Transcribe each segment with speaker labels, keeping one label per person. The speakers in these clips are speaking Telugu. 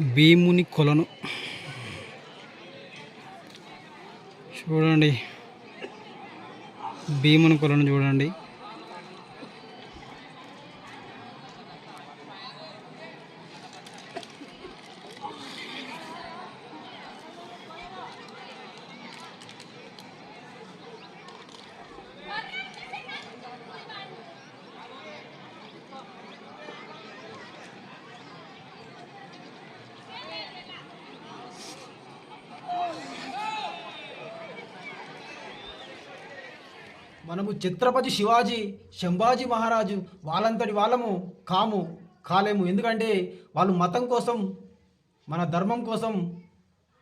Speaker 1: భీముని కొలను. చూడండి. భీముని కొలను చూడండి.
Speaker 2: మనము ఛత్రపతి శివాజీ శంభాజీ మహారాజు వాళ్ళంతటి వాళ్ళము కాము కాలేము. ఎందుకంటే వాళ్ళు మతం కోసం మన ధర్మం కోసం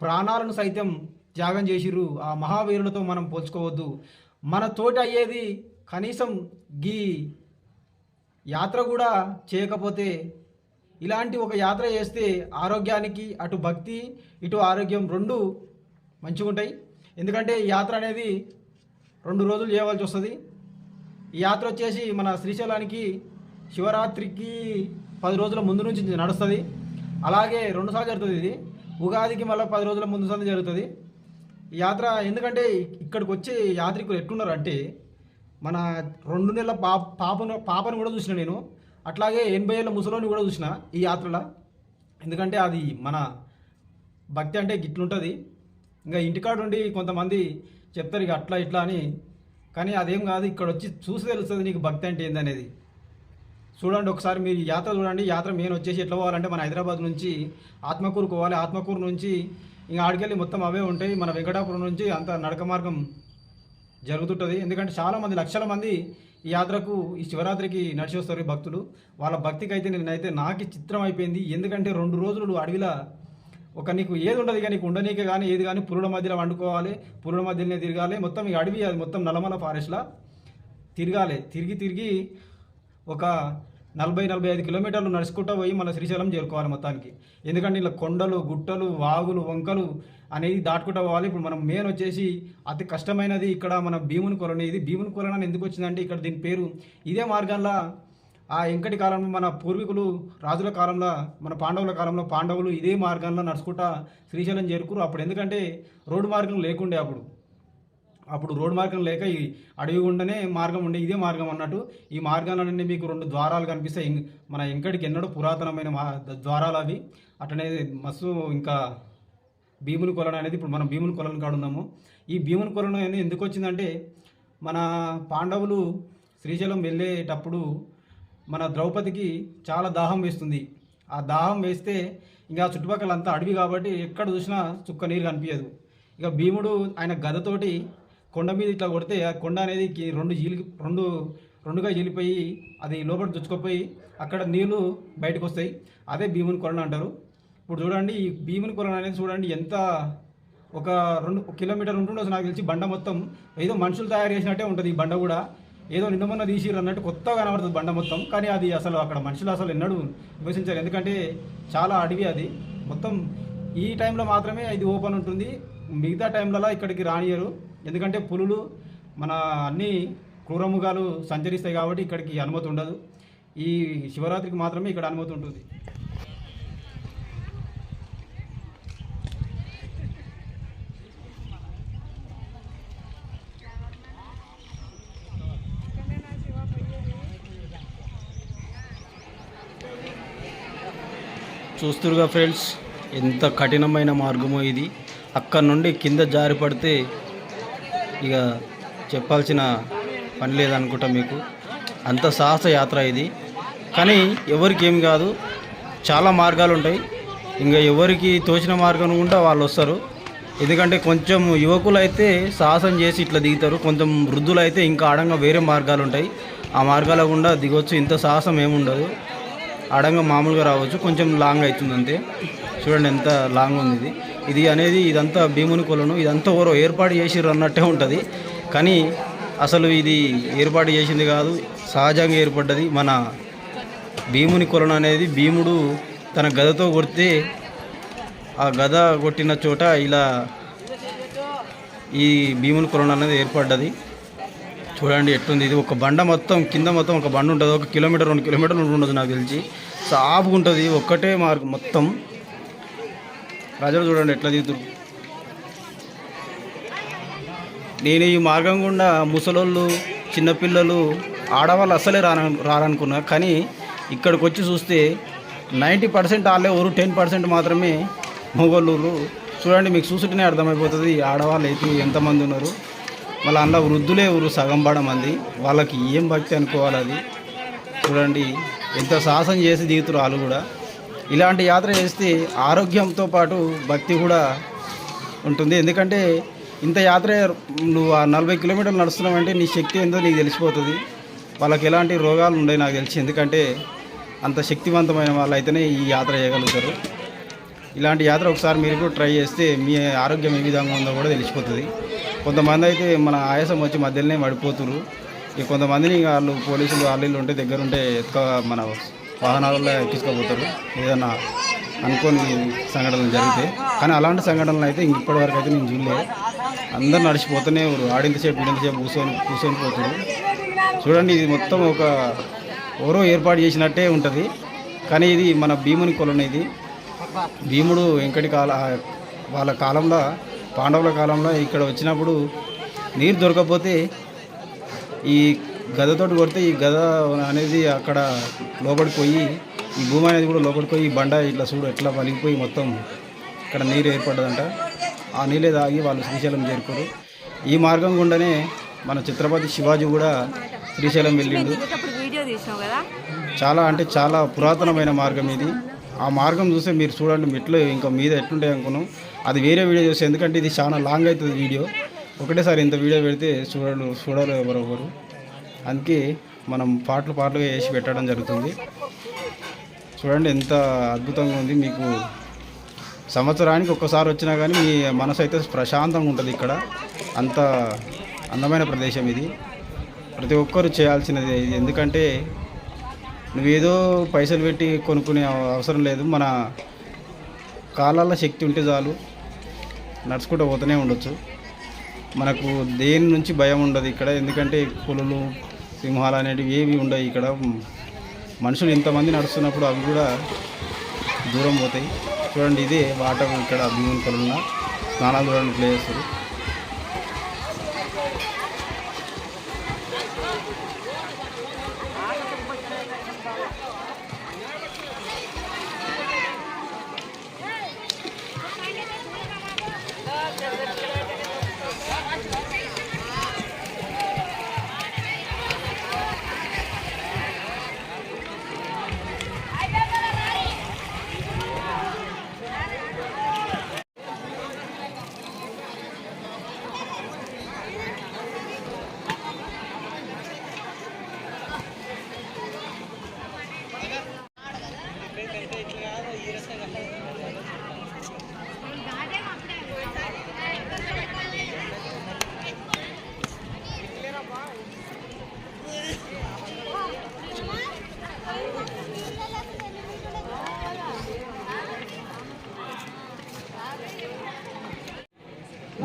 Speaker 2: ప్రాణాలను సైతం త్యాగం చేసిర్రు. ఆ మహావీరులతో మనం పోల్చుకోవద్దు. మన తోటి అయ్యేది కనీసం గీ యాత్ర కూడా చేయకపోతే ఇలాంటి ఒక యాత్ర చేస్తే ఆరోగ్యానికి అటు భక్తి ఇటు ఆరోగ్యం రెండు మంచిగా ఉంటాయి ఎందుకంటే ఈ యాత్ర అనేది రెండు రోజులు చేయవలసి వస్తుంది. ఈ యాత్ర వచ్చేసి మన శ్రీశైలానికి శివరాత్రికి పది రోజుల ముందు నుంచి నడుస్తుంది. అలాగే రెండుసార్లు జరుగుతుంది ఇది. ఉగాదికి మళ్ళీ పది రోజుల ముందు సార్లు జరుగుతుంది. ఈ యాత్ర ఎందుకంటే ఇక్కడికి వచ్చే యాత్రికులు ఎట్లున్నారు అంటే మన రెండు నెలల పాప పాపను పాపను కూడా చూసిన నేను. అట్లాగే ఎనభై ఏళ్ళ ముసలోని కూడా చూసిన ఈ యాత్రలో. ఎందుకంటే అది మన భక్తి అంటే గిట్లుంటుంది ఇంకా ఇంటికాడ ఉండి కొంతమంది చెప్తారు ఇక అట్లా ఇట్లా అని. కానీ అదేం కాదు ఇక్కడ వచ్చి చూసి తెలుస్తుంది నీకు భక్తి అంటే ఏందనేది. చూడండి ఒకసారి మీరు యాత్ర చూడండి యాత్ర మెయిన్ వచ్చేసి ఎట్లా పోవాలంటే మన హైదరాబాద్ నుంచి ఆత్మకూరు పోవాలి. ఆత్మకూరు నుంచి ఇంకా ఆడికెళ్ళి మొత్తం అవే ఉంటాయి. మన వెంకటాపురం నుంచి అంత నడక మార్గం జరుగుతుంటుంది. ఎందుకంటే చాలామంది లక్షల మంది ఈ యాత్రకు ఈ శివరాత్రికి నడిచి వస్తారు ఈ భక్తులు. వాళ్ళ భక్తికి అయితే నేనైతే నాకు చిత్రం అయిపోయింది. ఎందుకంటే రెండు రోజులు అడవిలో ఒక నీకు ఏది ఉండదు ఇక నీకు ఉండనీకే కానీ ఏది కానీ పురుల మధ్యలో వండుకోవాలి పురుల మధ్యలోనే తిరగాలి. మొత్తం ఈ అడవి అది మొత్తం నలమల ఫారెస్ట్లో తిరగాలి. తిరిగి తిరిగి ఒక నలభై నలభై ఐదు కిలోమీటర్లు నడుచుకుంటూ పోయి మన శ్రీశైలం చేరుకోవాలి మొత్తానికి. ఎందుకంటే ఇలా కొండలు గుట్టలు వాగులు వంకలు అనేది దాటుకుంటూ పోవాలి. ఇప్పుడు మనం మెయిన్ వచ్చేసి అతి కష్టమైనది ఇక్కడ మన భీముని కొలని. ఇది భీముని కొలన ఎందుకు వచ్చిందంటే ఇక్కడ దీని పేరు ఇదే మార్గంలో ఆ వెంకటి కాలంలో మన పూర్వీకులు రాజుల కాలంలో మన పాండవుల కాలంలో పాండవులు ఇదే మార్గంలో నడుచుకుంటా శ్రీశైలం చేరుకురు అప్పుడు ఎందుకంటే రోడ్డు మార్గం లేకుండే అప్పుడు. అప్పుడు రోడ్ మార్గం లేక ఈ అడవి ఉండనే మార్గం ఉండే ఇదే మార్గం అన్నట్టు ఈ మార్గాలన్నీ మీకు రెండు ద్వారాలు కనిపిస్తాయి. మన ఇంకటికి ఎన్నడూ పురాతనమైన ద్వారాలు అవి. అట్లనే మస్తు ఇంకా భీముని కొలను అనేది ఇప్పుడు మనం భీముని కొలను కాడ ఉన్నాము. ఈ భీముని కొలను అనేది ఎందుకు వచ్చిందంటే మన పాండవులు శ్రీశైలం వెళ్ళేటప్పుడు మన ద్రౌపదికి చాలా దాహం వేస్తుంది. ఆ దాహం వేస్తే ఇంకా చుట్టుపక్కల అంతా అడవి కాబట్టి ఎక్కడ చూసినా చుక్క నీరు కనిపించదు ఇక భీముడు ఆయన గదతోటి కొండ మీద ఇట్లా కొడితే ఆ కొండ అనేది రెండు జీలి రెండు రెండుగా జీలిపోయి అది లోపల దుచ్చుకుపోయి అక్కడ నీళ్ళు బయటకు వస్తాయి అదే భీముని కొరణ అంటారు. ఇప్పుడు చూడండి ఈ భీముని కొరణ అనేది చూడండి ఎంత ఒక రెండు కిలోమీటర్ ఉంటుండో నాకు తెలిసి బండ మొత్తం ఏదో మనుషులు తయారు చేసినట్టే ఉంటుంది ఈ బండ కూడా. ఏదో నిన్న మొన్న తీసిర్రు అన్నట్టు కొత్తగా కనబడుతుంది బండ మొత్తం. కానీ అది అసలు అక్కడ మనుషులు అసలు ఎన్నడూ నివసించారు ఎందుకంటే చాలా అడవి అది. మొత్తం ఈ టైంలో మాత్రమే ఇది ఓపెన్ ఉంటుంది. మిగతా టైంలలో ఇక్కడికి రానియరు ఎందుకంటే పులులు మన అన్ని క్రూరముగాలు సంచరిస్తాయి కాబట్టి ఇక్కడికి అనుమతి ఉండదు. ఈ శివరాత్రికి మాత్రమే ఇక్కడ అనుమతి ఉంటుంది.
Speaker 1: చూస్తురుగా ఫ్రెండ్స్? ఎంత కఠినమైన మార్గమో ఇది. అక్కడ నుండి కింద జారి పడితే ఇక చెప్పాల్సిన పని లేదనుకుంటా మీకు. అంత సాహస యాత్ర ఇది. కానీ ఎవరికి ఏం కాదు చాలా మార్గాలు ఉంటాయి. ఇంకా ఎవరికి తోచిన మార్గం కూడా వాళ్ళు వస్తారు. ఎందుకంటే కొంచెం యువకులు అయితే సాహసం చేసి ఇట్లా దిగుతారు. కొంచెం వృద్ధులు అయితే ఇంకా ఆడంగా వేరే మార్గాలు ఉంటాయి. ఆ మార్గాల గుండా దిగొచ్చు. ఇంత సాహసం ఏముండదు. అడంగా మామూలుగా రావచ్చు కొంచెం లాంగ్ అవుతుంది అంతే చూడండి ఎంత లాంగ్ ఉంది ఇది. ఇది అనేది ఇదంతా భీముని కొలను ఇదంతా ఎవరో ఏర్పాటు చేసిర్రు అన్నట్టే ఉంటుంది. కానీ అసలు ఇది ఏర్పాటు చేసింది కాదు సహజంగా ఏర్పడ్డది మన భీముని కొలను అనేది. భీముడు తన గదతో కొడితే ఆ గద కొట్టిన చోట ఇలా ఈ భీముని కొలను అనేది ఏర్పడ్డది. చూడండి ఎట్టుంది. ఇది ఒక బండ మొత్తం కింద మొత్తం ఒక బండ ఉంటుంది. ఒక కిలోమీటర్ రెండు కిలోమీటర్లు ఉండదు నాకు తెలిసి. సాపుగా ఉంటుంది. ఒక్కటే మార్గం మొత్తం.
Speaker 2: ప్రజలు చూడండి ఎట్లా దిగుతారు. నేను ఈ మార్గం గుండా ముసలోళ్ళు చిన్నపిల్లలు ఆడవాళ్ళు అస్సలే రాన రారనుకున్నా. కానీ ఇక్కడికి వచ్చి చూస్తే నైంటీ పర్సెంట్ వాళ్ళే ఊరు టెన్ పర్సెంట్ మాత్రమే మొగోళ్ళు చూడండి మీకు చూసుంటేనే అర్థమైపోతుంది. ఆడవాళ్ళు అయితే ఎంతమంది ఉన్నారు. మళ్ళీ అందులో వృద్ధులే ఊరు సగం పడ మంది వాళ్ళకి ఏం భక్తి అనుకోవాలి అది? చూడండి ఎంత సాహసం చేసి దిగుతారు వాళ్ళు కూడా. ఇలాంటి యాత్ర చేస్తే ఆరోగ్యంతో పాటు భక్తి కూడా ఉంటుంది. ఎందుకంటే ఇంత యాత్ర నువ్వు ఆ నలభై కిలోమీటర్లు నడుస్తున్నావంటే నీ శక్తి ఏందో నీకు తెలిసిపోతుంది. వాళ్ళకి ఎలాంటి రోగాలు ఉండవు నాకు తెలిసి. ఎందుకంటే అంత శక్తివంతమైన వాళ్ళు అయితేనే ఈ యాత్ర చేయగలుగుతారు. ఇలాంటి యాత్ర ఒకసారి మీరు కూడా ట్రై చేస్తే మీ ఆరోగ్యం ఏ విధంగా ఉందో కూడా తెలిసిపోతుంది. కొంతమంది అయితే మన ఆయాసం వచ్చి మధ్యలోనే పడిపోతున్నారు ఇక కొంతమందిని వాళ్ళు పోలీసులు వాళ్ళు ఉంటే దగ్గర ఉంటే ఎత్తుక మన వాహనాలలో ఎక్కించుకోపోతారు ఏదైనా అనుకోని సంఘటనలు జరిగితే. కానీ అలాంటి సంఘటనలు అయితే ఇంక ఇప్పటివరకు అయితే నేను చూడలేదు. అందరు నడిచిపోతూనే ఎవరు ఆడింతసేపు ఈడింతసేపు కూర్చొని కూర్చొని పోతున్నారు. చూడండి ఇది మొత్తం ఒక ఎవరో ఏర్పాటు చేసినట్టే ఉంటుంది. కానీ ఇది మన భీముని కొలను ఇది భీముడు వెంకటి కాల వాళ్ళ కాలంలో పాండవుల కాలంలో ఇక్కడ వచ్చినప్పుడు నీరు దొరకకపోతే ఈ గదతోటి కొడితే ఈ గద అనేది అక్కడ లోపడిపోయి ఈ భూమి అనేది కూడా లోపడిపోయి ఈ బండ ఇట్లా చూడు ఎట్లా పలిగిపోయి మొత్తం ఇక్కడ నీరు ఏర్పడ్డదంట. ఆ నీళ్ళే తాగి వాళ్ళు శ్రీశైలం చేరుకోరు. ఈ మార్గం గుండానే మన ఛత్రపతి శివాజీ కూడా శ్రీశైలం వెళ్ళిండు. చాలా అంటే చాలా పురాతనమైన మార్గం ఇది. ఆ మార్గం చూస్తే మీరు చూడండి మెట్లు ఇంకా మీద ఎట్లుంటాయి అనుకున్నాం. అది వేరే వీడియో చూస్తే ఎందుకంటే ఇది చాలా లాంగ్ అవుతుంది వీడియో. ఒకటేసారి ఇంత వీడియో పెడితే చూడరు చూడరు ఎవరెవరు అందుకే మనం పాటలు పాటలుగా వేసి పెట్టడం జరుగుతుంది. చూడండి ఎంత అద్భుతంగా ఉంది. మీకు సంవత్సరానికి ఒక్కసారి వచ్చినా కానీ మీ మనసు అయితే ప్రశాంతంగా ఉంటుంది ఇక్కడ. అంత అందమైన ప్రదేశం ఇది. ప్రతి ఒక్కరు చేయాల్సినది ఇది. ఎందుకంటే నువ్వేదో పైసలు పెట్టి కొనుక్కునే అవసరం లేదు. మన కాలాల శక్తి ఉంటే చాలు. నడుచుకుంటూ పోతూనే ఉండొచ్చు. మనకు దేని నుంచి భయం ఉండదు ఇక్కడ. ఎందుకంటే పులులు సింహాలు అనేటివి ఏవి ఉండవు ఇక్కడ. మనుషులు ఇంతమంది నడుస్తున్నప్పుడు అవి కూడా దూరం పోతాయి. చూడండి ఇదే వాటర్ ఇక్కడ భీముని కొలున్న స్నానాలు చూడండి ప్లేస్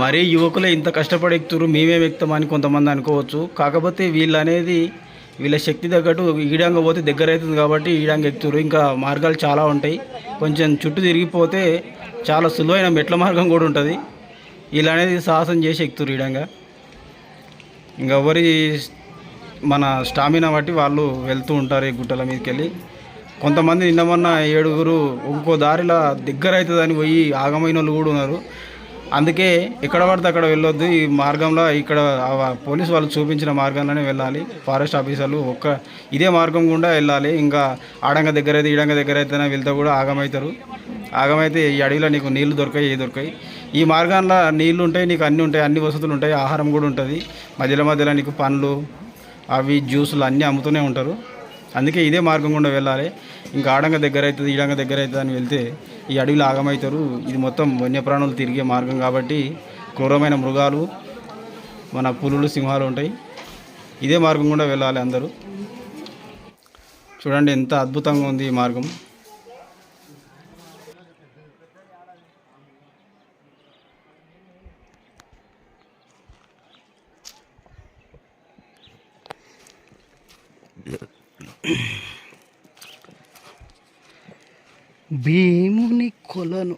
Speaker 2: మరీ యువకులే ఇంత కష్టపడి ఎక్కుతురు మేమే ఎక్కుతామని కొంతమంది అనుకోవచ్చు. కాకపోతే వీళ్ళు అనేది వీళ్ళ శక్తి తగ్గట్టు ఈడంగా పోతే దగ్గర అవుతుంది కాబట్టి ఈడంగా ఎక్కుతురు ఇంకా మార్గాలు చాలా ఉంటాయి. కొంచెం చుట్టూ తిరిగిపోతే చాలా సులువైన మెట్ల మార్గం కూడా ఉంటుంది. వీళ్ళు అనేది సాహసం చేసి ఎక్కుతురు ఈడంగా. ఇంకా ఎవరి మన స్టామినా బట్టి వాళ్ళు వెళ్తూ ఉంటారు ఈ గుట్టల మీదకి వెళ్ళి కొంతమంది నిన్న మొన్న ఏడుగురు ఇంకో దారిలో దగ్గర అవుతుందని పోయి ఆగమైన వాళ్ళు కూడా ఉన్నారు. అందుకే ఎక్కడ పడితే అక్కడ వెళ్ళొద్దు. ఈ మార్గంలో ఇక్కడ పోలీస్ పోలీసు వాళ్ళు చూపించిన మార్గంలోనే వెళ్ళాలి. ఫారెస్ట్ ఆఫీసర్లు ఒక్క ఇదే మార్గం గుండా వెళ్ళాలి. ఇంకా ఆడంగ దగ్గర అయితే ఈడంగ దగ్గర అయితేనే వెళ్తే కూడా ఆగమవుతారు ఆగమైతే ఈ అడవిలో నీకు నీళ్ళు దొరకాయి ఏ దొరకాయి. ఈ మార్గంలో నీళ్ళు ఉంటాయి నీకు అన్నీ ఉంటాయి అన్ని వసతులు ఉంటాయి ఆహారం కూడా ఉంటుంది. మధ్యలో మధ్యలో నీకు పండ్లు అవి జ్యూసులు అన్నీ అమ్ముతూనే ఉంటారు. అందుకే ఇదే మార్గం గుండా వెళ్ళాలి. ఇంకా ఆడంగ దగ్గర అవుతుంది ఈడంగ దగ్గర అవుతుంది అని వెళ్తే ఈ అడవిలో ఆగమవుతారు ఇది మొత్తం వన్యప్రాణులు తిరిగే మార్గం కాబట్టి క్రూరమైన మృగాలు మన పులులు సింహాలు ఉంటాయి. ఇదే మార్గం కూడా వెళ్ళాలి అందరూ. చూడండి ఎంత అద్భుతంగా ఉంది ఈ మార్గం. భీముని కొలను.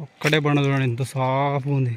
Speaker 3: ఒక్కడే పండు చూడండి ఎంత సాఫ్ ఉంది.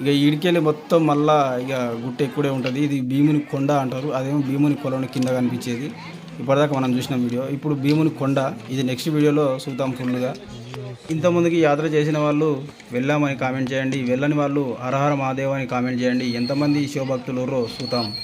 Speaker 2: ఇక ఈడికెళ్ళి మొత్తం మళ్ళా ఇక గుట్ట ఎక్కువే ఉంటుంది. ఇది భీముని కొండ అంటారు. అదేమో భీముని కొలను కింద కనిపించేది. ఇప్పటిదాకా మనం చూసిన వీడియో. ఇప్పుడు భీముని కొండ ఇది నెక్స్ట్ వీడియోలో చూద్దాం ఫుల్గా. ఇంతమందికి యాత్ర చేసిన వాళ్ళు వెళ్ళామని కామెంట్ చేయండి. వెళ్ళని వాళ్ళు హరహర మహాదేవ్ అని కామెంట్ చేయండి. ఎంతమంది శివభక్తులు చూద్దాం.